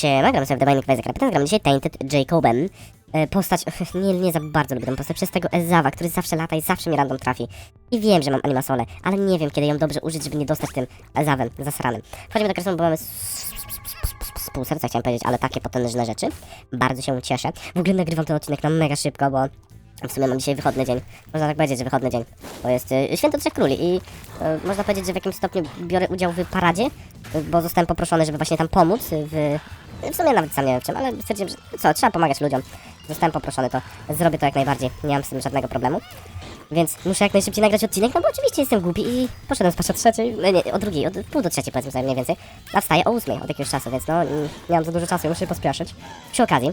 Siema, gramy sobie w of Isaac Repetence, gramy dzisiaj Tainted Jacobem. E, postać, nie, nie za bardzo lubię tę postać, przez tego Ezawa, który zawsze lata i zawsze mi random trafi. I wiem, że mam animasolę, ale nie wiem, kiedy ją dobrze użyć, żeby nie dostać tym Ezawem zasranym. Wchodzimy do kresu, bo mamy pół serca, chciałem powiedzieć, ale takie potężne rzeczy. Bardzo się cieszę. W ogóle nagrywam ten odcinek na mega szybko, bo w sumie mam dzisiaj wychodny dzień. Można tak powiedzieć, że wychodny dzień. Bo jest y, Święto Trzech Króli i y, można powiedzieć, że w jakimś stopniu biorę udział w paradzie, y, bo zostałem poproszony, żeby właśnie tam pomóc w... W sumie nawet sam nie wiem czym, ale stwierdziłem, że co, trzeba pomagać ludziom. Zostałem poproszony, to zrobię to jak najbardziej. Nie mam z tym żadnego problemu. Więc muszę jak najszybciej nagrać odcinek, no bo oczywiście jestem głupi i poszedłem spać o trzeciej, no nie, o drugiej, od pół do trzeciej powiedzmy sobie mniej więcej. A wstaję o ósmej od jakiegoś czasu, więc no nie mam za dużo czasu, muszę się pospieszyć. Przy okazji,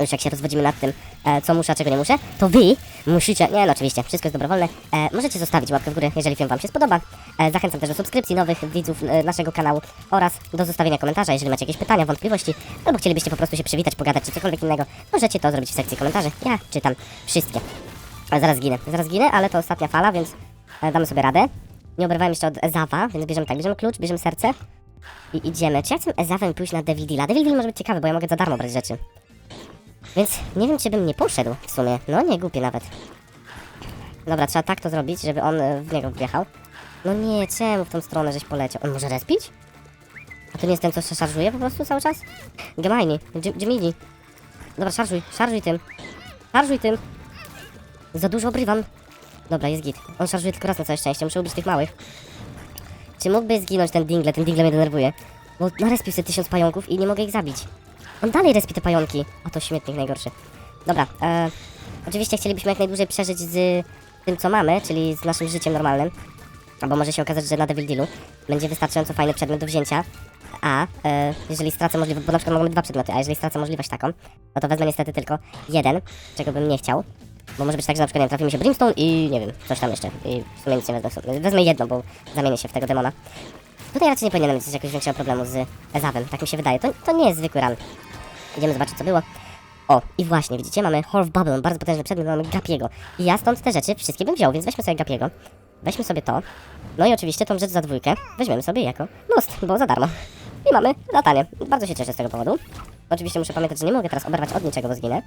już jak się rozwodzimy nad tym, e, co muszę, a czego nie muszę, to wy musicie, nie no oczywiście, wszystko jest dobrowolne, e, możecie zostawić łapkę w górę, jeżeli film wam się spodoba. E, zachęcam też do subskrypcji nowych widzów e, naszego kanału oraz do zostawienia komentarza, jeżeli macie jakieś pytania, wątpliwości, albo chcielibyście po prostu się przywitać, pogadać czy cokolwiek innego, możecie to zrobić w sekcji komentarzy. Ja czytam wszystkie. Ale zaraz ginę, zaraz ginę, ale to ostatnia fala, więc e, damy sobie radę. Nie oberwałem jeszcze od Ezawa, więc bierzemy tak, bierzemy klucz, bierzemy serce i idziemy. Czy ja chcę Ezawem pójść na Devidila? Devidil może być ciekawy, bo ja mogę za darmo brać rzeczy. Więc nie wiem, czy bym nie poszedł w sumie. No nie, głupie nawet. Dobra, trzeba tak to zrobić, żeby on e, w niego wjechał. No nie, czemu w tą stronę żeś poleciał? On może respić? A to nie jest ten, co się szarżuje po prostu cały czas? Gemini, Gemini. Dobra, szarżuj, szarżuj tym. Szarżuj tym. Za dużo obrywam. Dobra, jest git. On szarżuje tylko raz na całe szczęście, muszę ubić tych małych. Czy mógłby zginąć ten dingle? Ten dingle mnie denerwuje. Bo narespił sobie tysiąc pająków i nie mogę ich zabić. On dalej respi te pająki. A to śmietnik najgorszy. Dobra, e, oczywiście chcielibyśmy jak najdłużej przeżyć z tym, co mamy, czyli z naszym życiem normalnym. Albo może się okazać, że na Devil Dealu będzie wystarczająco fajny przedmiot do wzięcia. A e, jeżeli stracę możliwość, bo na przykład mamy dwa przedmioty, a jeżeli stracę możliwość taką, no to wezmę niestety tylko jeden, czego bym nie chciał. Bo może być tak, że na przykład nie wiem, trafi mi się Brimstone i nie wiem, coś tam jeszcze. I w sumie nic nie wezmę. Wezmę jedno, bo zamienię się w tego demona. Tutaj raczej nie powinienem mieć jakiegoś większego problemu z Ezawem, tak mi się wydaje. To, to nie jest zwykły run. Idziemy zobaczyć, co było. O, i właśnie, widzicie, mamy Horror of Babylon, bardzo potężny przedmiot, mamy Gapiego. I ja stąd te rzeczy wszystkie bym wziął, więc weźmy sobie Gapiego. Weźmy sobie to. No i oczywiście tą rzecz za dwójkę weźmiemy sobie jako most, bo za darmo. I mamy latanie. Bardzo się cieszę z tego powodu. Oczywiście muszę pamiętać, że nie mogę teraz oberwać od niczego, bo zginę.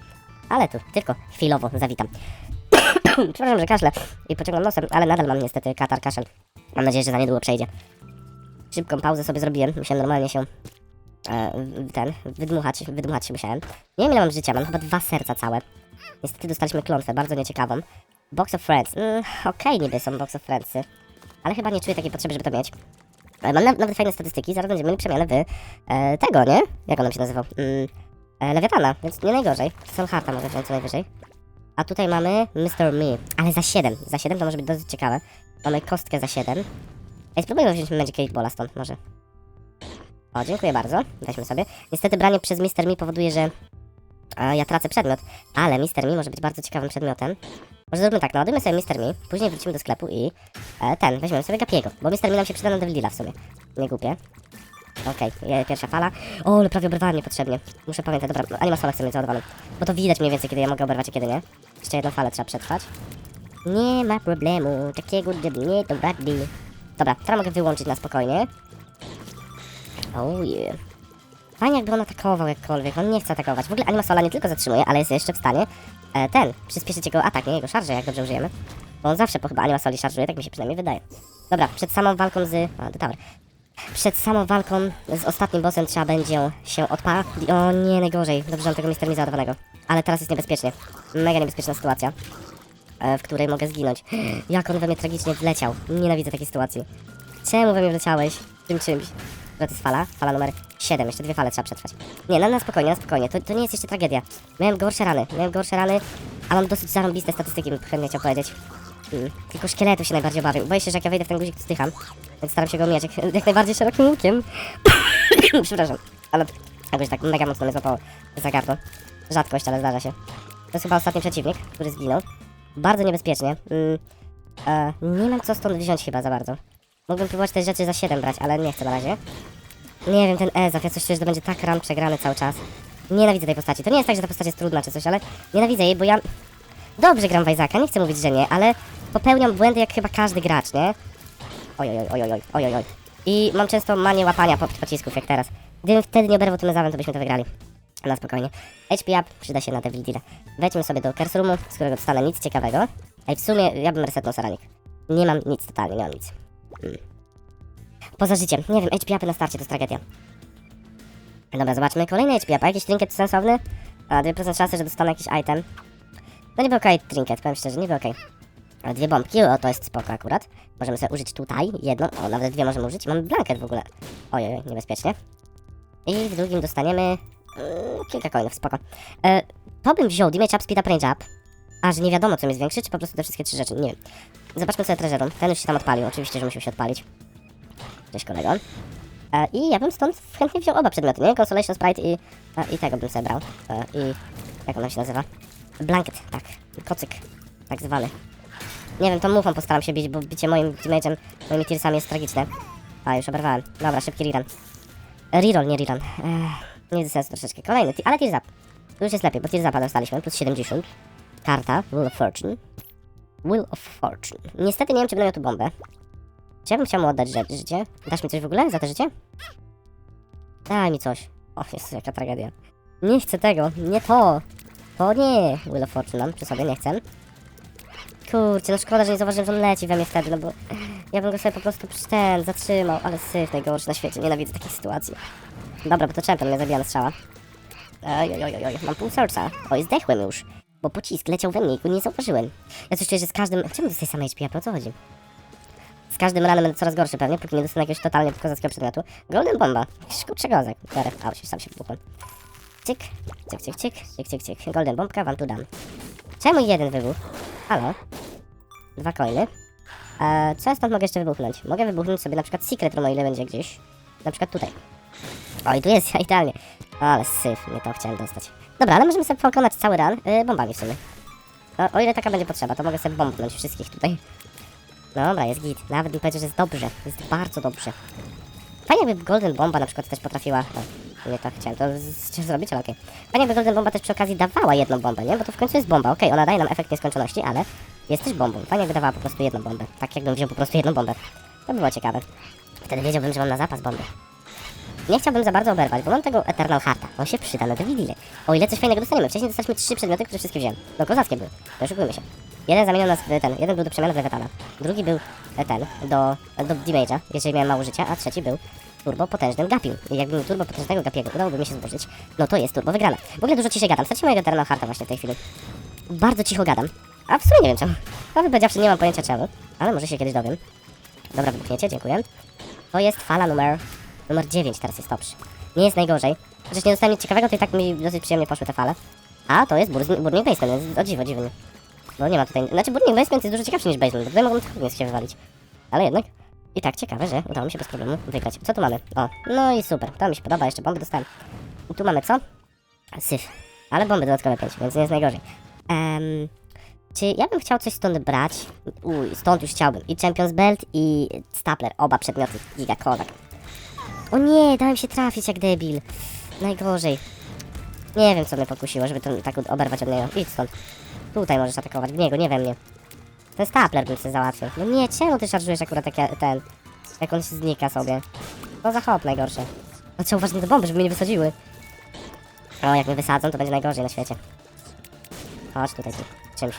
Ale tu tylko chwilowo zawitam. Przepraszam, że kaszlę i pociągam nosem, ale nadal mam niestety katar, kaszel. Mam nadzieję, że za niedługo przejdzie. Szybką pauzę sobie zrobiłem, musiałem normalnie się ten, wydmuchać, wydmuchać się musiałem. Nie wiem ile mam życia, mam chyba dwa serca całe. Niestety dostaliśmy klątwę, bardzo nieciekawą. Box of Friends, mm, okej niby są Box of Friendsy, ale chyba nie czuję takiej potrzeby, żeby to mieć. Ale mam na- nawet fajne statystyki, zaraz będziemy mieli przemianę w e, tego, nie? Jak on nam się nazywał? Mm, e, Lewiatana, więc nie najgorzej. Soul Hearta może wziąć co najwyżej. A tutaj mamy Mr. Me, ale za 7. Za 7 to może być dosyć ciekawe. Mamy kostkę za 7. Ej, spróbujmy wziąć Magic Eight Balla stąd, może. O, dziękuję bardzo. Weźmy sobie. Niestety branie przez Mr. Me powoduje, że ja tracę przedmiot, ale Mr. Me może być bardzo ciekawym przedmiotem. Może zróbmy tak, naładujmy sobie Mr. Me, później wrócimy do sklepu i e, ten, weźmiemy sobie Gapiego, bo Mr. Me nam się przyda na Devil Deala w sumie. Nie głupie. Okej, je- pierwsza fala. O, ale prawie oberwałem niepotrzebnie. Muszę pamiętać, dobra, animasolę chcę mieć załadowaną. Bo to widać mniej więcej, kiedy ja mogę oberwać, a kiedy nie. Jeszcze jedną falę trzeba przetrwać. Nie ma problemu, takiego żeby nie to. Dobra, teraz mogę wyłączyć na spokojnie. Oh. Fajnie jakby on atakował jakkolwiek, on nie chce atakować. W ogóle animasola nie tylko zatrzymuje, ale jest jeszcze w stanie e, ten, przyspieszyć jego atak, nie jego szarże, jak dobrze użyjemy. Bo on zawsze po chyba animasoli szarżuje, tak mi się przynajmniej wydaje. Dobra, przed samą walką z... A, The Tower. Przed samą walką z ostatnim bossem trzeba będzie się odpalić. O nie, najgorzej. Dobrze, mam tego Mister Mi załadowanego. Ale teraz jest niebezpiecznie. Mega niebezpieczna sytuacja, e, w której mogę zginąć. Jak on we mnie tragicznie wleciał. Nienawidzę takiej sytuacji. Czemu we mnie wleciałeś? Tym czymś. To jest fala. Fala numer 7. Jeszcze dwie fale trzeba przetrwać. Nie, na, na spokojnie, na spokojnie. To, to nie jest jeszcze tragedia. Miałem gorsze rany. Miałem gorsze rany, a mam dosyć zarąbiste statystyki, bym chętnie chciał powiedzieć. Mm. Tylko szkieletu się najbardziej obawiam. Boję się, że jak ja wejdę w ten guzik, to zdycham. Więc staram się go mijać jak, jak najbardziej szerokim łukiem. Przepraszam, ale jakoś tak mega mocno mnie złapało za gardło. Rzadkość, ale zdarza się. To jest chyba ostatni przeciwnik, który zginął. Bardzo niebezpiecznie. Mm, e, nie mam co stąd wziąć chyba za bardzo. Mógłbym próbować te rzeczy za 7 brać, ale nie chcę na razie. Nie wiem, ten Ezaf, ja coś czuję, że to będzie tak ram przegrany cały czas. Nienawidzę tej postaci. To nie jest tak, że ta postać jest trudna czy coś, ale nienawidzę jej, bo ja dobrze gram w Isaaca, nie chcę mówić, że nie, ale popełniam błędy jak chyba każdy gracz, nie? Oj, oj, oj, oj, oj, oj, oj. I mam często manię łapania po- pocisków, jak teraz. Gdybym wtedy nie oberwał tym ezawem, to byśmy to wygrali. Na spokojnie. HP up przyda się na te wildile. Wejdźmy sobie do Curse Roomu, z którego dostanę nic ciekawego. Ej, w sumie ja bym resetnął saranik. Nie mam nic totalnie, nie mam nic. Hmm. Poza życiem. Nie wiem, HP upy na starcie to jest tragedia. Dobra, zobaczmy. Kolejny HP up. Jakiś trinket sensowny? A, 2% szansy, że dostanę jakiś item. No niby okej, trinket, powiem szczerze, niby okej. Ale dwie bombki, o to jest spoko akurat. Możemy sobie użyć tutaj, jedną, o nawet dwie możemy użyć. Mamy blanket w ogóle. Ojej, niebezpiecznie. I w drugim dostaniemy mm, kilka coinów, spoko. E, to bym wziął damage up, speed up, range up. A, że nie wiadomo co mi jest większy, czy po prostu te wszystkie trzy rzeczy, nie wiem. Zobaczmy sobie treasure room. Ten już się tam odpalił, oczywiście, że musiał się odpalić. Cześć. E, I ja bym stąd chętnie wziął oba przedmioty, nie? Consolation Sprite i, e, i tego bym sobie brał. E, I jak ona się nazywa? Blanket, tak. Kocyk, tak zwany. Nie wiem, tą mufą postaram się bić, bo bicie moim damage'em, moimi tearsami jest tragiczne. A, już oberwałem. Dobra, szybki rerun. Reroll, nie rerun. Nie sensu troszeczkę. Kolejny, ale tears up. Już jest lepiej, bo tears upa dostaliśmy, plus 70. Karta, Wheel of Fortune. Wheel of Fortune. Niestety nie wiem, czy będę miał tu bombę. Czy ja bym chciał mu oddać ży- życie? Dasz mi coś w ogóle za to życie? Daj mi coś. O, jest jaka tragedia. Nie chcę tego, nie to. To nie. Wheel of Fortune przy sobie, nie chcę. Kurczę, no szkoda, że nie zauważyłem, że on leci we mnie wtedy, no bo ja bym go sobie po prostu przy ten zatrzymał, ale syf najgorszy na świecie, nienawidzę takich sytuacji. Dobra, bo to champion mnie zabija na strzała. Oj, oj, mam pół serca. Oj, zdechłem już, bo pocisk leciał we mnie i go nie zauważyłem. Ja coś czuję, że z każdym... Czemu dostaję same HP? A o co chodzi? Z każdym ranem będę coraz gorszy pewnie, póki nie dostanę jakiegoś totalnie kozackiego przedmiotu. Golden Bomba. Kurczę kozak. Dobra, a, się sam się wybuchłem. Cyk, cyk, cyk, cyk, cyk, cyk, cyk. Golden Bombka, wam tu dam. Czemu jeden wybuch? Halo? Dwa coiny. E, co ja stąd mogę jeszcze wybuchnąć? Mogę wybuchnąć sobie na przykład Secret Room, o ile będzie gdzieś. Na przykład tutaj. O, i tu jest, idealnie. Ale syf, nie to chciałem dostać. Dobra, ale możemy sobie pokonać cały run y, bombami w sumie. O ile taka będzie potrzeba, to mogę sobie bombnąć wszystkich tutaj. Dobra, jest git. Nawet bym powiedział, że jest dobrze. Jest bardzo dobrze. Fajnie jakby Golden Bomba na przykład też potrafiła... Nie tak chciałem to zrobić, ale okej. Fajnie jakby Golden Bomba też przy okazji dawała jedną bombę, nie? Bo to w końcu jest bomba. Okej, ona daje nam efekt nieskończoności, ale jest też bombą. Fajnie jakby dawała po prostu jedną bombę. Tak jakbym wziął po prostu jedną bombę. To by było ciekawe. Wtedy wiedziałbym, że mam na zapas bomby. Nie chciałbym za bardzo oberwać, bo mam tego Eternal Hearta. On się przyda na te. O ile coś fajnego dostaniemy. Wcześniej dostaliśmy trzy przedmioty, które wszystkie wziąłem. No kozackie były. Oszukujmy się. Jeden zamieniał nas w ten, jeden był do przemiany w Lewetana. Drugi był e, ten, do, do damage'a, jeżeli miałem mało życia, a trzeci był turbo potężnym gapim. I jakby mi turbo potężnego gapiego udałoby mi się zburzyć, no to jest turbo wygrana. W ogóle dużo ciszej gadam. Straciłem mojego Eternal Hearta właśnie w tej chwili. Bardzo cicho gadam. A w sumie nie wiem czemu. Prawdę powiedziawszy, nie mam pojęcia czemu, ale może się kiedyś dowiem. Dobra, wybuchniecie, dziękuję. To jest fala numer, numer 9, teraz jest dobrze. Nie jest najgorzej. Chociaż nie dostałem nic ciekawego, to i tak mi dosyć przyjemnie poszły te fale. A, to jest Burning, Basement, więc o dziwo, dziwnie. No nie ma tutaj, znaczy Burning Basement jest dużo ciekawszy niż Basement, bo tutaj mogą tylko się wywalić. Ale jednak, i tak ciekawe, że udało mi się bez problemu wygrać. Co tu mamy? O, no i super, to mi się podoba, jeszcze bomby dostałem. I tu mamy co? Syf. Ale bomby dodatkowe 5, więc nie jest najgorzej. Em, czy ja bym chciał coś stąd brać? Uj, stąd już chciałbym. I Champions Belt i Stapler, oba przedmioty. Giga Kodak. O nie, dałem się trafić jak debil. Najgorzej. Nie wiem, co mnie pokusiło, żeby to tak oberwać od niego. Idź stąd. Tutaj możesz atakować, w niego, nie we mnie. Ten stapler bym sobie załatwił. No nie, czemu ty szarżujesz akurat jak ja, ten... Jak on się znika sobie. To za hop najgorsze. No trzeba na te bomby, żeby mnie nie wysadziły. O, jak mnie wysadzą, to będzie najgorzej na świecie. Chodź tutaj, ty, czymś.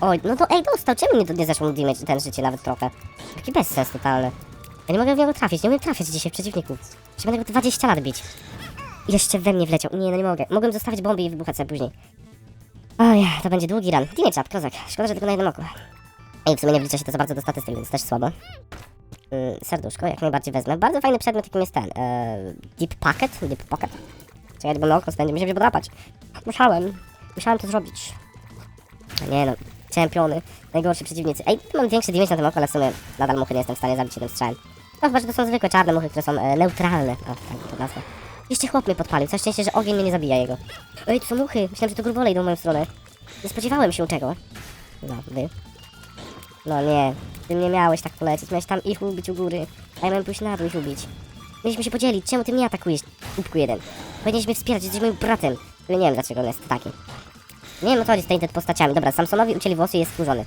Oj, no to ej, dostał, czemu nie, nie zeszło mu damage ten życie nawet trochę? Taki bezsens totalny. Ja nie mogę w niego trafić, nie umiem trafiać dzisiaj przeciwników. Jeszcze będę go 20 lat bić. Jeszcze we mnie wleciał. Nie, no nie mogę. Mogłem zostawić bomby i wybuchać sobie później. Oj, to będzie długi run. Damage up, kozak. Szkoda, że tylko na jednym oku. Ej, w sumie nie wlicza się to za bardzo do statystyk, więc też słabo. Yy, serduszko, jak najbardziej wezmę. Bardzo fajny przedmiot, jakim jest ten. Yy, deep Pocket? Deep Pocket? Czekaj, bo na oko spędzi, musiałem się podrapać. Musiałem. Musiałem to zrobić. A nie no, czempiony, najgorsi przeciwnicy. Ej, mam większy damage na tym oku, ale w sumie nadal muchy nie jestem w stanie zabić jednym strzałem. No chyba, że to są zwykłe czarne muchy, które są e, neutralne. O, tak to nazwa. Jeszcze chłop mnie podpalił, co szczęście, że ogień mnie nie zabija jego. Ej, to są muchy, myślałem, że to grubole idą w moją stronę. Nie spodziewałem się czego. No, wy. No nie, ty nie miałeś tak polecieć, miałeś tam ich ubić u góry, a ja miałem pójść na dół ich ubić. Mieliśmy się podzielić, czemu ty mnie atakujesz, kubku jeden? Powinieneś mnie wspierać, jesteś moim bratem. Ale nie wiem, dlaczego on jest taki. Nie wiem o co chodzi z tymi postaciami. Dobra, Samsonowi ucięli włosy i jest skurzony.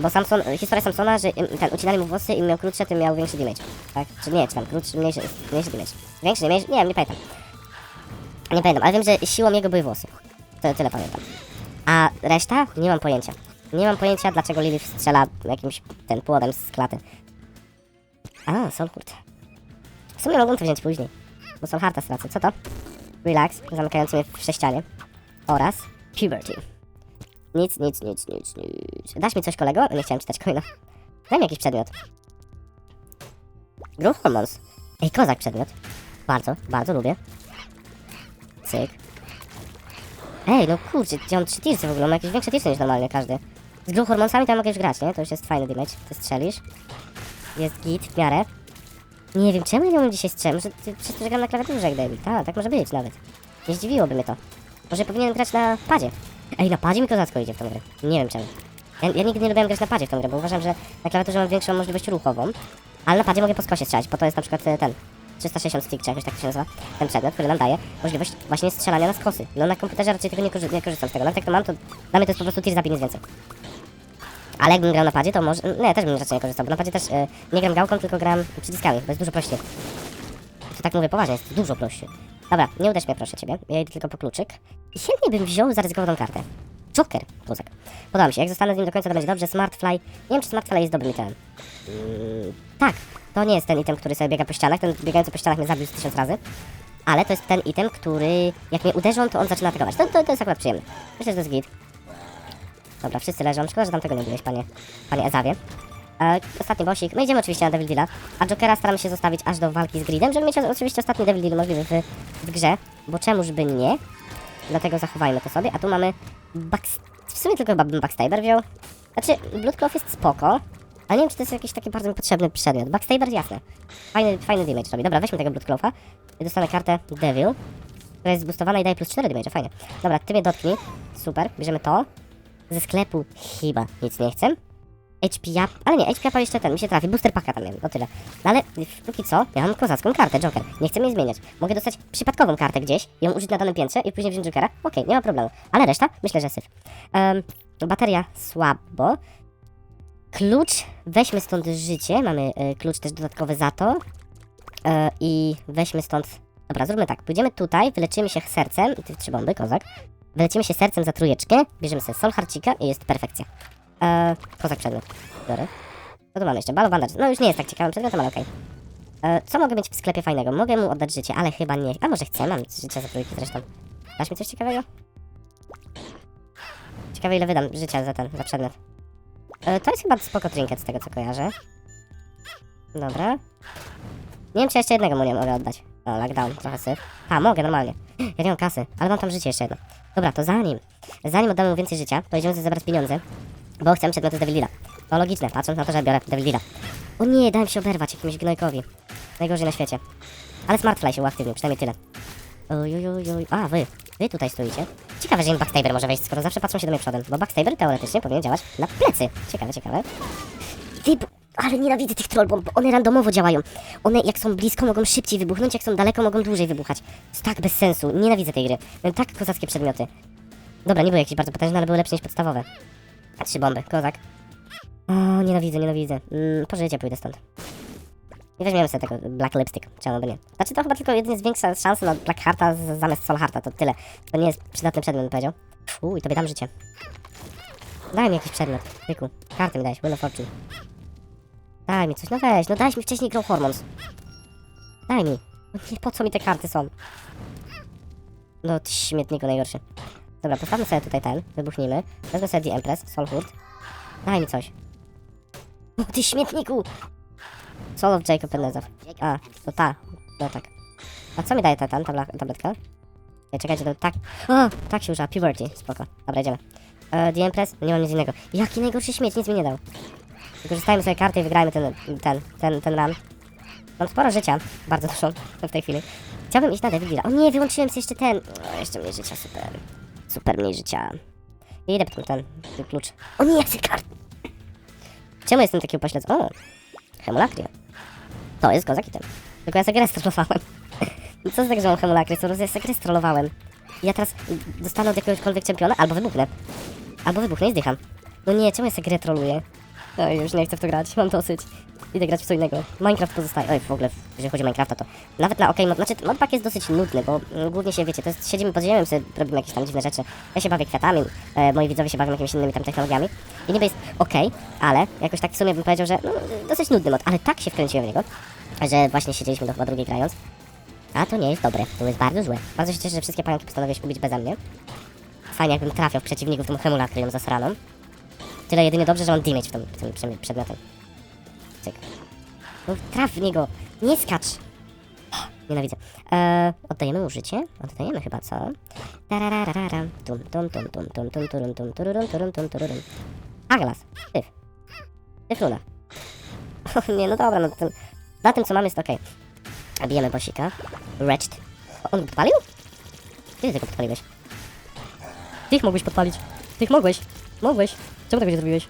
Bo Samson, historia Samsona, że im, ten, ucinali mu włosy i miał krótsze, tym miał większy damage. Tak? Czy nie, czy tam krótszy, mniejszy, mniejszy damage. Większy damage? Nie wiem, nie pamiętam. Nie pamiętam, ale wiem, że siłą jego były włosy. To tyle pamiętam. A reszta? Nie mam pojęcia. Nie mam pojęcia, dlaczego Lilith strzela jakimś ten płodem z klaty. A, Solhurt. W sumie mogłem to wziąć później. Bo Solharta stracę. Co to? Relax, zamykający mnie w sześcianie. Oraz Puberty. Nic, nic, nic, nic, nic. Dasz mi coś, kolego? Nie chciałem czytać coina. Daj mi jakiś przedmiot. Growth Hormones. Ej, kozak przedmiot. Bardzo, bardzo lubię. Cyk. Ej, no kurczę, gdzie mam trzy tirsy w ogóle, mam jakieś większe tirsy niż normalnie każdy. Z to ja mogę już grać, nie? To już jest fajny damage. Ty strzelisz. Jest git w miarę. Nie wiem, czemu ja nie dzisiaj strzelać? Może przez to, że gram na klawiaturze jak David. Tak, tak może być nawet. Nie zdziwiłoby mnie to. Może powinienem grać na padzie. Ej, na padzie mi kozacko idzie w tą grę. Nie wiem czemu. Ja, ja nigdy nie lubiłem grać na padzie w tą grę, bo uważam, że na klawiaturze mam większą możliwość ruchową. Ale na padzie mogę po skosie strzelać, bo to jest na przykład e, ten 360 stick, czy jakoś tak to się nazywa, ten przedmiot, który nam daje możliwość właśnie strzelania na skosy. No na komputerze raczej tego nie, korzy nie korzystam z tego, nawet jak to mam, to dla mnie to jest po prostu tir za nic więcej. Ale jakbym grał na padzie, to może... Nie, też bym raczej nie korzystał, bo na padzie też e, nie gram gałką, tylko gram przyciskami, bo jest dużo prościej. To tak mówię poważnie, jest dużo prościej. Dobra, nie uderz mnie proszę ciebie, ja idę tylko po kluczyk. I chętnie bym wziął zaryzykowaną kartę. Joker, kozak. Podoba mi się, jak zostanę z nim do końca, to będzie dobrze. Smartfly, nie wiem czy Smartfly jest dobrym itemem. Mm, tak, to nie jest ten item, który sobie biega po ścianach, ten biegający po ścianach mnie zabił tysiąc razy. Ale to jest ten item, który jak mnie uderzą, to on zaczyna atakować. To, to, to jest akurat przyjemne. Myślę, że to jest git. Dobra, wszyscy leżą. Szkoda, że tam tego nie byłeś, panie, panie Ezawie. E, ostatni bossik. No idziemy oczywiście na Devil Deala, a Jokera staramy się zostawić aż do walki z Gridem, żeby mieć oczywiście ostatni Devil Deal możliwy w, w grze, bo czemuż by nie. Dlatego zachowajmy to sobie. A tu mamy Bucks... W sumie tylko chyba bym Backstabber wziął. Znaczy, Bloodcloth jest spoko, ale nie wiem, czy to jest jakiś taki bardzo mi potrzebny przedmiot. Backstabber, jasne. Fajny, fajny damage robi. Dobra, weźmy tego Bloodclotha. I dostanę kartę Devil, która jest zboostowana i daje plus 4 damage, fajnie. Dobra, ty mnie dotknij. Super, bierzemy to. Ze sklepu chyba nic nie chcę. HP up, ale nie, HP up jeszcze ten, mi się trafi, booster packa tam miałem, no tyle. No ale póki co, ja mam kozacką kartę, Joker, nie chcę jej zmieniać. Mogę dostać przypadkową kartę gdzieś, ją użyć na danym piętrze i później wziąć Jokera, okej, nie ma problemu. Ale reszta, myślę, że syf. Um, bateria słabo. Klucz, weźmy stąd życie, mamy y, klucz też dodatkowy za to. E, I weźmy stąd, dobra, zróbmy tak, pójdziemy tutaj, wyleczymy się sercem, ty trzy bomby, kozak. Wylecimy się sercem za trójeczkę, bierzemy sobie sol harcika i jest perfekcja. E, kozak przedmiot. Biorę. Co tu mamy jeszcze? Balo bandage. No już nie jest tak ciekawym przedmiotem, ale okej. E, Co mogę mieć w sklepie fajnego? Mogę mu oddać życie, ale chyba nie. A może chcę? Mam życia za trójki zresztą. Dasz mi coś ciekawego? Ciekawe ile wydam życia za ten, za przedmiot. E, To jest chyba spoko trinket z tego co kojarzę. Dobra. Nie wiem czy jeszcze jednego mu nie mogę oddać. O, lockdown, trochę syf. A, mogę normalnie. Ja nie mam kasy, ale mam tam życie jeszcze jedno. Dobra, to zanim, zanim oddamy mu więcej życia, pojedziemy sobie zebrać pieniądze, bo chcemy przedmioty z Devil Deala. To logiczne, patrząc na to, że biorę Devil. O nie, dałem się oberwać jakimś gnojkowi. Najgorzej na świecie. Ale Smartfly się uaktywnił, przynajmniej tyle. Oj, oj, oj, oj. A, wy. Wy tutaj stoicie. Ciekawe, że im Backstabber może wejść, skoro zawsze patrzą się do mnie przodem. Bo Backstabber teoretycznie powinien działać na plecy. Ciekawe, ciekawe. Ty, ale nienawidzę tych troll bomb, bo one randomowo działają. One jak są blisko mogą szybciej wybuchnąć, jak są daleko mogą dłużej wybuchać. Jest tak bez sensu. Nienawidzę tej gry. Miałem tak kozackie przedmioty. Dobra, nie były jakieś bardzo potężne, ale były lepsze niż podstawowe. A trzy bomby, kozak. O, nienawidzę, nienawidzę. Mm, po życie pójdę stąd. Nie weźmiemy sobie tego Black Lipstick, czemu by nie. Znaczy to chyba tylko jedynie zwiększa szanse na Black Hearta z- zamiast Soul Hearta, to tyle. To nie jest przydatny przedmiot, bym powiedział. I tobie dam życie. Daj mi jakiś przedmiot, tyku. Karty mi dajesz, Wheel of Fortune. Daj mi coś, no weź, no dałeś mi wcześniej Grow Hormones. Daj mi. No po co mi te karty są? No ty śmietniku najgorszy. Dobra, postawmy sobie tutaj ten, wybuchnijmy. Wezmę sobie The Empress, Soulhood. Daj mi coś. O ty śmietniku! Soul of Jacob Pendezow. A, to ta. No tak. A co mi daje ta, ta tabla, tabletka? Ja czekajcie, to tak. O, tak się używa. Puberty. Spoko. Dobra, idziemy. E, The Empress? Nie mam nic innego. Jaki najgorszy śmieć, nic mi nie dał. Wykorzystajmy sobie kartę i wygrajmy ten, ten, ten, ten run. Mam sporo życia. Bardzo dużo w tej chwili. Chciałbym iść na Devil Deala. O nie, wyłączyłem sobie jeszcze ten. O, jeszcze mniej życia, super. Super mniej życia. I idę po ten, ten, klucz. O nie, jak kart. Czemu jestem taki upośledzony? O, Hemolakria. To jest kozak item. Tylko ja sobie strollowałem. Co z tego, że mam hemolakrię? Co ja sobie strollowałem. Ja teraz dostanę od jakiegośkolwiek czempiona, albo wybuchnę. Albo wybuchnę i zdycham. No nie, czemu ja sobie grę trolluję? No już nie chcę w to grać, mam dosyć. Idę grać w co innego. Minecraft pozostaje. Oj, w ogóle, jeżeli chodzi o Minecrafta, to nawet na OK mod, znaczy modpack jest dosyć nudny, bo mm, głównie się, wiecie, to jest, siedzimy pod ziemią, sobie robimy jakieś tam dziwne rzeczy. Ja się bawię kwiatami, e, moi widzowie się bawią jakimiś innymi tam technologiami. I niby jest OK, ale jakoś tak w sumie bym powiedział, że no, dosyć nudny mod, ale tak się wkręciłem w niego, że właśnie siedzieliśmy do chyba drugiej grając. A to nie jest dobre, to jest bardzo złe. Bardzo się cieszę, że wszystkie pająki postanowiłeś ubić beze mnie. Fajnie jakbym trafiał w przeciwników tą hemulatrią zasraną. Tyle jedynie dobrze, że mam damage w tym, w tym przed- przedmiotem. Cyk. No traf w niego, nie skacz. Nienawidzę. Eee, oddajemy mu życie? Oddajemy chyba, co? Tararararam. Tum, tum, tum, tum, tum, tum, turum, tum, tururum, turum, tum, tururum. Aglas. Tyf. Tyfluna. O nie, no dobra, no to, na tym co mamy jest okej. A bijemy bosika. Wretched. On go podpalił? Ty go podpaliłeś? Ty ich mogłeś podpalić. Ty ich mogłeś. Mogłeś. Czemu tego nie zrobiłeś?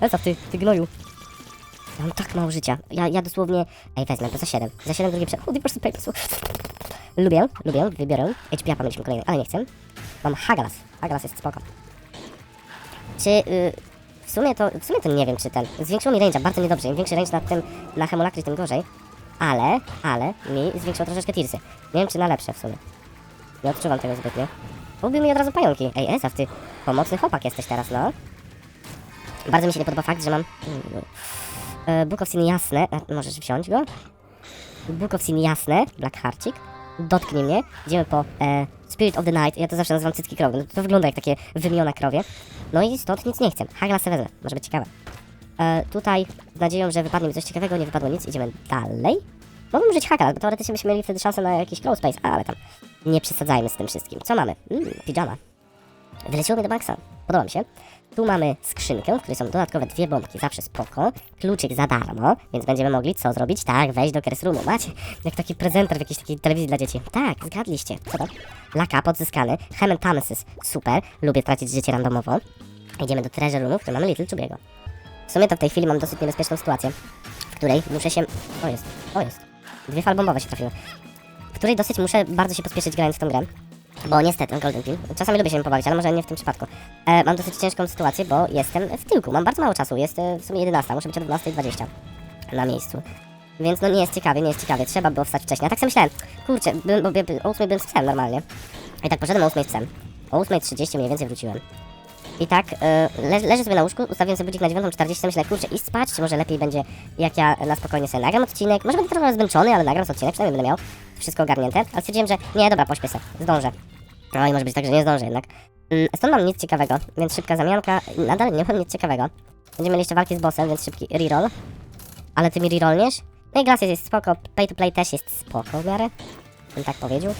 Elsa, ty, ty gnoju. Ja mam tak mało życia. Ja, ja dosłownie... Ej, wezmę, to za 7. Za 7 drugie przed... O, po prostu. Lubię, lubię, wybiorę. HP mieliśmy kolejny, ale nie chcę. Mam Hagalas. Hagalas jest spoko. Czy... Y, w sumie to... W sumie to nie wiem, czy ten... Zwiększyło mi range'a bardzo niedobrze. Im większy range na tym... Na Hemulakry, tym gorzej. Ale... Ale... Mi zwiększyło troszeczkę tirsy. Nie wiem, czy na lepsze w sumie. Nie odczuwam tego zbytnio. Ubił mi od razu pająki. Ej, Ezaf, ty pomocny chłopak jesteś teraz, no. Bardzo mi się nie podoba fakt, że mam... E, Book of Sin jasne. Możesz wziąć go? Book of Sin jasne. Black Harcik. Dotknij mnie. Idziemy po e, Spirit of the Night. Ja to zawsze nazywam cycki krowy. No, to wygląda jak takie wymiona krowie. No i stąd nic nie chcę. Hagla se wezmę. Może być ciekawe. E, tutaj z nadzieją, że wypadnie mi coś ciekawego. Nie wypadło nic. Idziemy dalej. Mogę użyć Hagla, bo teoretycznie byśmy mieli wtedy szansę na jakiś close space, ale tam nie przesadzajmy z tym wszystkim. Co mamy? Mm, pijama. Wyleciło mi do maxa. Podoba mi się. Tu mamy skrzynkę, w której są dodatkowe dwie bombki, zawsze spoko. Kluczyk za darmo, więc będziemy mogli co zrobić? Tak, wejść do Curse Roomu. Macie? Jak taki prezenter w jakiejś takiej telewizji dla dzieci. Tak, zgadliście. Co to? Laka odzyskany. Hementamesis. Super. Lubię tracić życie randomowo. Idziemy do Treasure Roomu, w którym mamy Little Chubiego. W sumie to w tej chwili mam dosyć niebezpieczną sytuację, w której muszę się... O jest, o jest. Dwie fal bombowe się trafiły. W której dosyć muszę bardzo się pospieszyć grając w tą grę. Bo niestety, Golden Pin, czasami lubię się pobawić, ale może nie w tym przypadku. E, mam dosyć ciężką sytuację, bo jestem w tyłku, mam bardzo mało czasu, jest e, w sumie 11, muszę być o 12.20 na miejscu. Więc no nie jest ciekawie, nie jest ciekawie, trzeba było wstać wcześniej. A tak sobie myślałem, kurczę, bym, bo, o 8 byłem z psem normalnie. I tak poszedłem o 8 z psem. O 8.30 mniej więcej wróciłem. I tak e, le, leżę sobie na łóżku, ustawiłem sobie budzik na 9.40, myślę, kurczę, iść spać, czy może lepiej będzie, jak ja na spokojnie sobie nagram odcinek. Może będę trochę zmęczony, ale nagram odcinek, przynajmniej będę miał wszystko ogarnięte. Ale stwierdziłem, że nie, dobra, pośpię sobie, zdążę. No i może być tak, że nie zdążę jednak. Mm, Stąd mam nic ciekawego, więc szybka zamianka. Nadal nie mam nic ciekawego. Będziemy mieli jeszcze walki z bossem, więc szybki reroll. Ale ty mi rerollniesz? No i Glacius jest spoko, pay to play też jest spoko w miarę. Bym tak powiedział.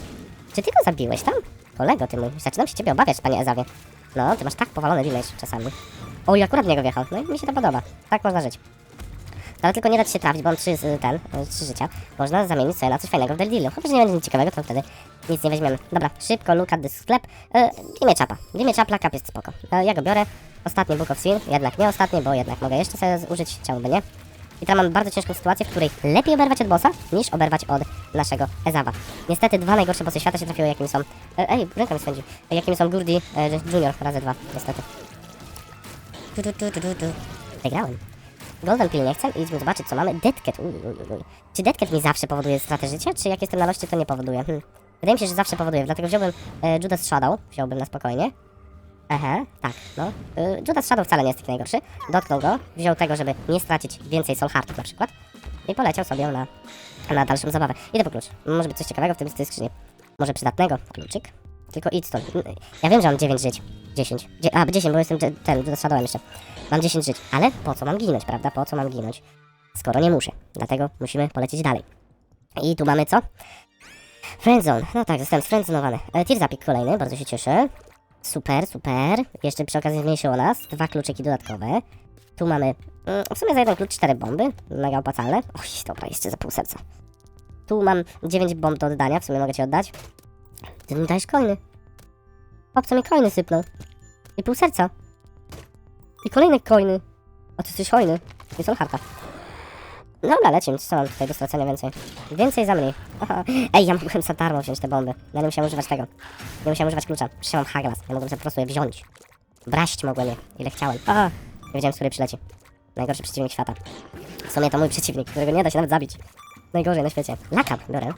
Czy ty go zabiłeś tam? Kolego ty mój. Zaczynam się ciebie obawiać, panie Ezawie. No, ty masz tak powalony damage czasami. O, i akurat niego wjechał. No i mi się to podoba. Tak można żyć. Ale tylko nie dać się trafić, bo mam trzy, z- ten, e, trzy życia. Można zamienić sobie na coś fajnego w Deal Dealu. Chociaż nie będzie nic ciekawego, to wtedy nic nie weźmiemy. Dobra, szybko, at the sklep. E, Imię czapa. Imię czapla, kap jest spoko. E, ja go biorę. Ostatni Book of Sin, jednak nie ostatni, bo jednak mogę jeszcze sobie użyć, chciałby nie. I teraz mam bardzo ciężką sytuację, w której lepiej oberwać od bossa, niż oberwać od naszego Ezawa. Niestety dwa najgorsze bossy świata się trafiły, jakimi są... E, ej, ręka mi swędzi. Jakimi są Gurdi e, Junior razy dwa, niestety. Tu. Wygrałem. Golden Pill nie chcę idźmy zobaczyć co mamy. Deadcat. Uj, uj, uj. Czy Deadcat mi zawsze powoduje stratę życia, czy jak jestem na loście to nie powoduje? Hm. Wydaje mi się, że zawsze powoduje, dlatego wziąłbym e, Judas Shadow, wziąłbym na spokojnie. Aha, tak, no. E, Judas Shadow wcale nie jest taki najgorszy. Dotknął go, wziął tego, żeby nie stracić więcej soul heartów na przykład. I poleciał sobie na, na dalszą zabawę. Idę po klucz. Może być coś ciekawego w tym tej skrzyni. Może przydatnego. Kluczyk. Tylko idź stąd. Ja wiem, że mam 9 żyć. 10. Dzie a, 10, bo jestem te- ten, Shadowem jeszcze. Mam 10 żyć. Ale po co mam ginąć, prawda? Po co mam ginąć? Skoro nie muszę. Dlatego musimy polecieć dalej. I tu mamy co? Friendzone. No tak, zostałem sfriendzonowany. E, Tier zapik kolejny, bardzo się cieszę. Super, super. Jeszcze przy okazji zmniejszyło nas. Dwa kluczyki dodatkowe. Tu mamy mm, w sumie za jeden klucz cztery bomby. Mega opłacalne. Oj, dobra, jeszcze za pół serca. Tu mam 9 bomb do oddania, w sumie mogę ci oddać. Ty mi dajesz. Chłopco mi coiny sypnął. I pół serca. I kolejne coiny. A ty jesteś hojny. I są harta. Dobra, lecimy. Co mam tutaj do stracenia więcej? Więcej za mniej. Ej, ja mogłem za darmo wziąć te bomby. Ja nie musiałem używać tego. Nie musiałem używać klucza. Przecież mam Haglas. Ja mogłem sobie po prostu je wziąć. Braść mogłem je, ile chciałem. Aha. Nie wiedziałem, z której przyleci. Najgorszy przeciwnik świata. W sumie to mój przeciwnik, którego nie da się nawet zabić. Najgorzej na świecie. Lakap, biorę.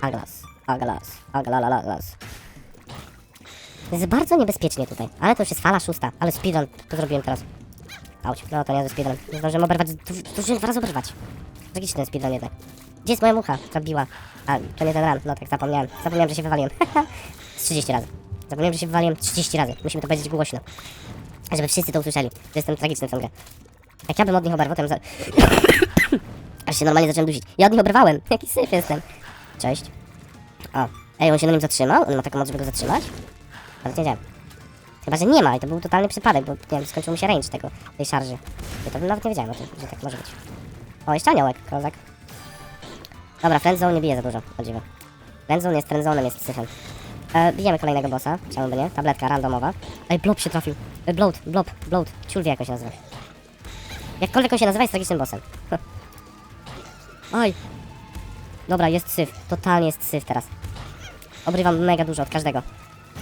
Aglas, aglas, aglalas. Jest bardzo niebezpiecznie tutaj, ale to już jest fala szósta, ale speedrun, to zrobiłem teraz. Auć, no to nie ze speedrun. Zdążyłem oberwać, zdążyłem dwa razy oberwać. Tragiczny speedrun jednak. Gdzie jest moja mucha? która? A, to nie ten run, no tak zapomniałem. Zapomniałem, że się wywaliłem. Z 30 razy. Zapomniałem, że się wywaliłem 30 razy. Musimy to powiedzieć głośno. Żeby wszyscy to usłyszeli. To jestem tragiczny w tą grę. Jak ja bym od nich oberwał, to bym za... Aż się normalnie zacząłem dusić. Ja od nich oberwałem. Jaki syf jestem. Cześć. O. Ej, on się na nim zatrzymał? On ma taką moc, żeby go zatrzymać? Ale nie wiedziałem. Chyba, że nie ma i to był totalny przypadek, bo nie wiem, skończył mu się range tego, tej szarży. I to bym nawet nie wiedziałem o tym, że tak może być. O, jeszcze aniołek, kozak. Dobra, friendzone nie bije za dużo, o dziwo. Friendzone jest friendzonem, jest syfem. E, bijemy kolejnego bossa, czemu by nie? Tabletka randomowa. Ej, blob się trafił. E, bloat, blob, bloat. Ciul wie jak się nazywa. Jakkolwiek on się nazywa, jest tragicznym bossem. Oj. Dobra, jest syf. Totalnie jest syf teraz. Obrywam mega dużo od każdego.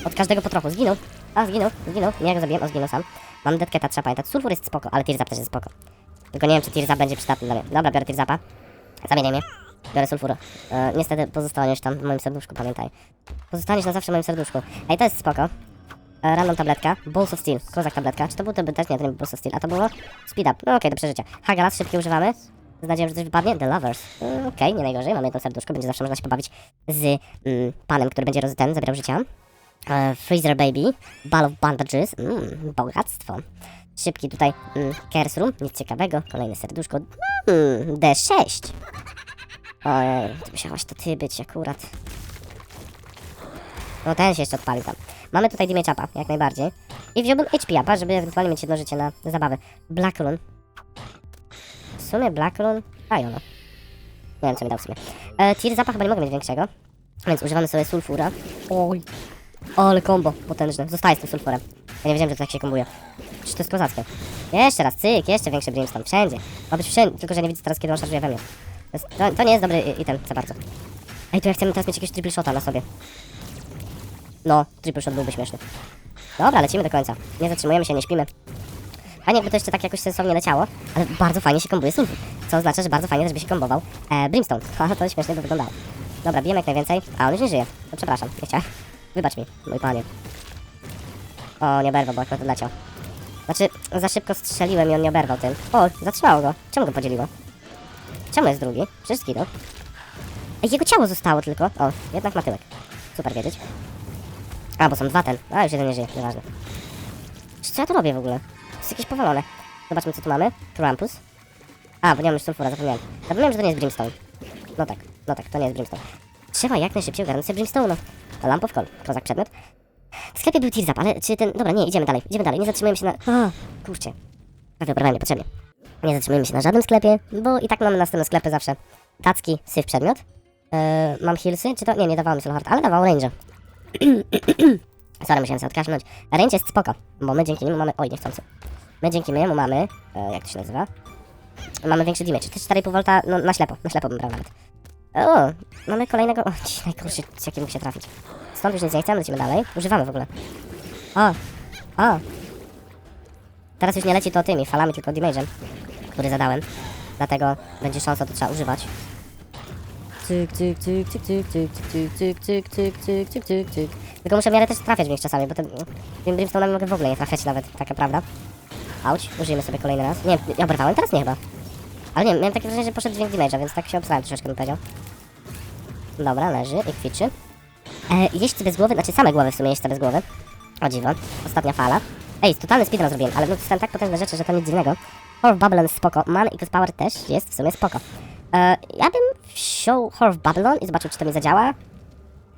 Od każdego po trochu. Zginął. A, zginął, zginął. Nie, ja go zabiłem, o, zginął sam. Mam deadketa, trzeba pamiętać. Sulfur jest spoko, ale Tearzap też jest spoko. Tylko nie wiem, czy Tearzap będzie przydatny dla mnie. Dobra, biorę Tearzapa. Zamieniaj mnie. Biorę sulfura. E, niestety pozostaniesz tam w moim serduszku, pamiętaj. Pozostaniesz na zawsze w moim serduszku. Ej, to jest spoko. E, random tabletka. Balls of Steel. Kozak tabletka. Czy to był to też nie, to nie był Balls of Steel, a to było Speed Up. No okej, do przeżycia. Hagalas, szybkie używamy. Z nadzieją, że coś wypadnie. The Lovers. Mm, okej, nie najgorzej. Mamy jedno serduszko. Będzie zawsze można się pobawić z mm, panem, który będzie roz, ten, zabierał życia. E, Freezer Baby. Ball of Bandages. Mm, bogactwo. Szybki tutaj mm, Room. Nic ciekawego. Kolejne serduszko. Mm, D6. Ojej, to musiałaś to ty być akurat. No ten się jeszcze odpalił tam. Mamy tutaj damage upa, jak najbardziej. I wziąłbym HP upa, żeby ewentualnie mieć jedno życie na zabawę. Black Rune. W sumie Black Rune... A ono. Nie wiem co mi dał w sumie. E, tier zapach chyba nie mogę mieć większego. Więc używamy sobie sulfura. Oj. Ale combo potężne. Zostaje z tym sulfurem. Ja nie wiedziałem, że to tak się kombuje. Czy to jest kozackie. Jeszcze raz, cyk, jeszcze większy brimstone. Wszędzie. Ma być wszędzie, tylko że nie widzę teraz, kiedy on szarżuje we mnie. To, jest, to, to nie jest dobry item za bardzo. Ej, to ja chcę teraz mieć jakiegoś triple shota na sobie. No, triple shot byłby śmieszny. Dobra, lecimy do końca. Nie zatrzymujemy się, nie śpimy. Fajnie jakby to jeszcze tak jakoś sensownie leciało, ale bardzo fajnie się kombuje sulfur. Co oznacza, że bardzo fajnie też by się kombował e, Brimstone. To śmiesznie by wyglądało. Dobra, bijemy jak najwięcej. A, on już nie żyje. To przepraszam, nie chciałem. Wybacz mi, mój panie. O, nie oberwał, bo akurat odleciał. Znaczy, za szybko strzeliłem i on nie oberwał tym. O, zatrzymało go. Czemu go podzieliło? Czemu jest drugi? Przecież zginął. Ej, jego ciało zostało tylko. O, jednak ma tyłek. Super wiedzieć. A, bo są dwa ten. A, już jeden nie żyje, nieważne. Co ja tu robię w ogóle? To jest jakieś powalone. Zobaczmy, co tu mamy. Krampus. A, bo nie mam już sulfura, zapomniałem. Zapomniałem, że to nie jest Brimstone. No tak, no tak, to nie jest Brimstone. Trzeba jak najszybciej ogarnąć sobie Brimstone'a. A lamp of call, kozak przedmiot. W sklepie był Tearzap, ale czy ten... Dobra, nie, idziemy dalej, idziemy dalej, nie zatrzymujemy się na... A, kurczę. Prawie obrałem niepotrzebnie. Nie zatrzymujemy się na żadnym sklepie, bo i tak mamy następne sklepy zawsze. Tacki, syf przedmiot. Eee, mam healsy, czy to... Nie, nie dawało mi Soul Heart, ale dawało range. Sorry, musiałem sobie odkaszlnąć. Range jest spoko, bo my dzięki niemu mamy... Oj, niechcący. My dzięki niemu mamy... E, jak to się nazywa? Mamy większy damage. Te 4,5 V, no na ślepo, na ślepo bym brał nawet. O, mamy kolejnego... O, ci najgorszy, z jakim się trafić. Stąd już nic nie chcemy, lecimy dalej. Używamy w ogóle. O, o. Teraz już nie leci to tymi falami, tylko damage'em, który zadałem. Dlatego będzie szansa, to trzeba używać. Cyk, cyk, cyk, cyk, cyk, cyk, cyk, cyk, cyk, cyk, cyk, cyk, cyk, cyk. Tylko muszę w miarę też trafiać w nich czasami, bo tym brimstone'ami mogę w ogóle nie trafiać nawet, taka prawda. Auć, użyjemy sobie kolejny raz. Nie, ja oberwałem? Teraz nie chyba. Ale nie, miałem takie wrażenie, że poszedł dźwięk damage'a, więc tak się obstałem troszeczkę bym powiedział. Dobra, leży i kwiczy. E, bez głowy, znaczy same głowy w sumie jeźdźce bez głowy. O dziwo, ostatnia fala. Ej, totalny speedrun zrobiłem, ale no dostałem tak potężne rzeczy, że to nic dziwnego. Horror Babylon spoko, Man i Power też jest w sumie spoko. E, ja bym wziął Horror Babylon i zobaczył, czy to mi zadziała.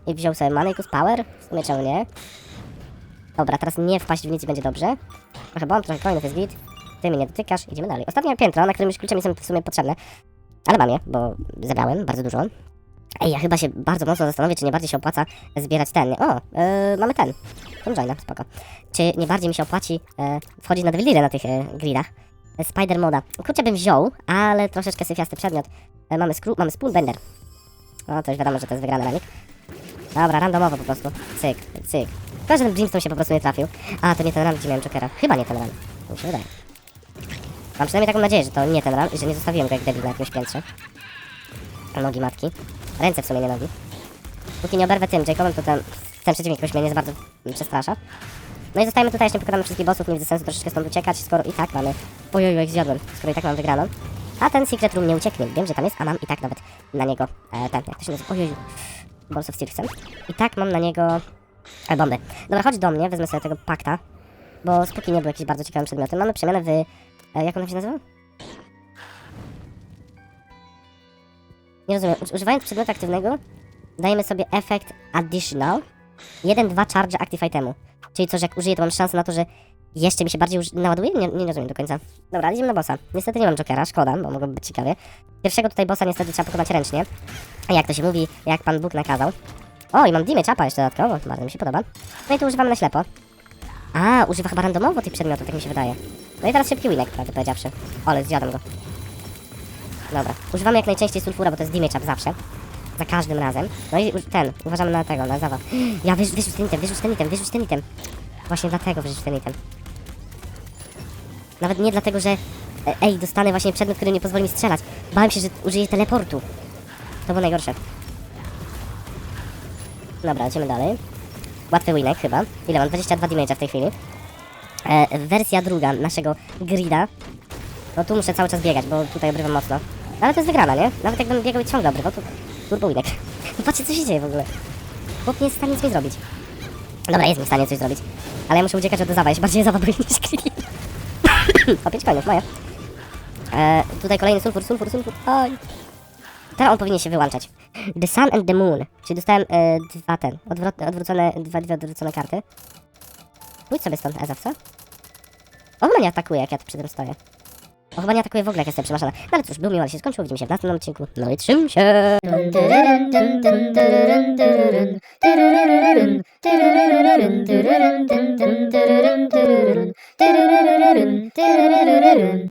I wziął sobie Mana i Power, w sumie czemu nie. Dobra, teraz nie wpaść w nic i będzie dobrze. Trochę bomb, trochę coinów jest git. Ty mnie nie dotykasz, idziemy dalej. Ostatnie piętro, na którym już klucze mi są w sumie potrzebne. Ale mam je, bo zebrałem bardzo dużo. Ej, ja chyba się bardzo mocno zastanowię, czy nie bardziej się opłaca zbierać ten. O, yy, mamy ten. Ten joina, spoko. Czy nie bardziej mi się opłaci yy, wchodzić na Devil na tych yy, gridach? Yy, Spider moda. Kurczę bym wziął, ale troszeczkę syfiasty przedmiot. Yy, mamy, skru- mamy Spoonbender. No to już wiadomo, że to jest wygrany ranik. Dobra, randomowo po prostu. Cyk, cyk. Każdy Brimstone się po prostu nie trafił. A, to nie ten run, gdzie miałem Jokera. Chyba nie ten. To mi się wydaje. Mam przynajmniej taką nadzieję, że to nie ten ran i że nie zostawiłem go jak debil na jakimś piętrze. Nogi matki. Ręce w sumie nie nogi. Póki nie oberwę tym Jacobem, to ten, ten przeciwnik jakoś mnie nie za bardzo przestrasza. No i zostajemy tutaj, jeszcze pokonamy wszystkich bossów, nie widzę sensu troszeczkę stąd uciekać, skoro i tak mamy... Ojoju, jak zjadłem, skoro i tak mam wygraną. A ten Secret Room nie ucieknie, wiem, że tam jest, a mam i tak nawet na niego... E, ten, jak to się nazywa? Ojoju. Balls of Steel. I tak mam na niego... E, bomby. Dobra, chodź do mnie, wezmę sobie tego pakta, bo spóki nie był jakiś bardzo ciekawym przedmiotem. Mamy przemianę w... E, jak on się nazywa? Nie rozumiem. Uż- Używając przedmiotu aktywnego, dajemy sobie efekt additional 1-2 charge active itemu. Czyli co, że jak użyję, to mam szansę na to, że jeszcze mi się bardziej naładuje? Nie, nie rozumiem do końca. Dobra, idziemy na bossa. Niestety nie mam jokera, szkoda, bo mogłoby być ciekawie. Pierwszego tutaj bossa niestety trzeba pokonać ręcznie. Jak to się mówi, jak Pan Bóg nakazał. O, i mam dimie czapa jeszcze dodatkowo, bardzo mi się podoba. No i tu używamy na ślepo. A, używa chyba randomowo tych przedmiotów, tak mi się wydaje. No i teraz szybki winek, prawdę powiedziawszy. Ale zjadam go. Dobra, używamy jak najczęściej sulfura, bo to jest dimie czap zawsze. Za każdym razem. No i ten, uważamy na tego, na zawał. Ja wyrzuć, wyrzuć ten item, wyrzuć ten item, wyrzuć ten item. Właśnie dlatego wyrzuć ten item. Nawet nie dlatego, że e, ej, dostanę właśnie przedmiot, który nie pozwoli mi strzelać. Bałem się, że użyję teleportu. To było najgorsze. Dobra, idziemy dalej. Łatwy winek chyba. Ile mam? 22 damage'a w tej chwili. E, wersja druga naszego grida. No tu muszę cały czas biegać, bo tutaj obrywam mocno. No, ale to jest wygrana, nie? Nawet jakbym biegał i ciągle obrywał, to turbo winek. Patrzcie, co się dzieje w ogóle. Chłop nie jest w stanie nic mi zrobić. Dobra, jest mi w stanie coś zrobić. Ale ja muszę uciekać od zawa, ja się bardziej zawa boję niż Krillin. o, 5 coinów, moje. E, tutaj kolejny sulfur, sulfur, sulfur. Oj. Teraz on powinien się wyłączać. The Sun and the Moon. Czyli dostałem e, dwa ten, odwrot, odwrócone, dwa, dwie odwrócone karty. Pójdź sobie stąd, Ezaf, co? On chyba nie atakuje, jak ja tu przy tym stoję. On chyba nie w ogóle, jak jestem przemaszana. No ale cóż, był miło, ale się skończyło. Widzimy się w następnym odcinku. No i trzym się!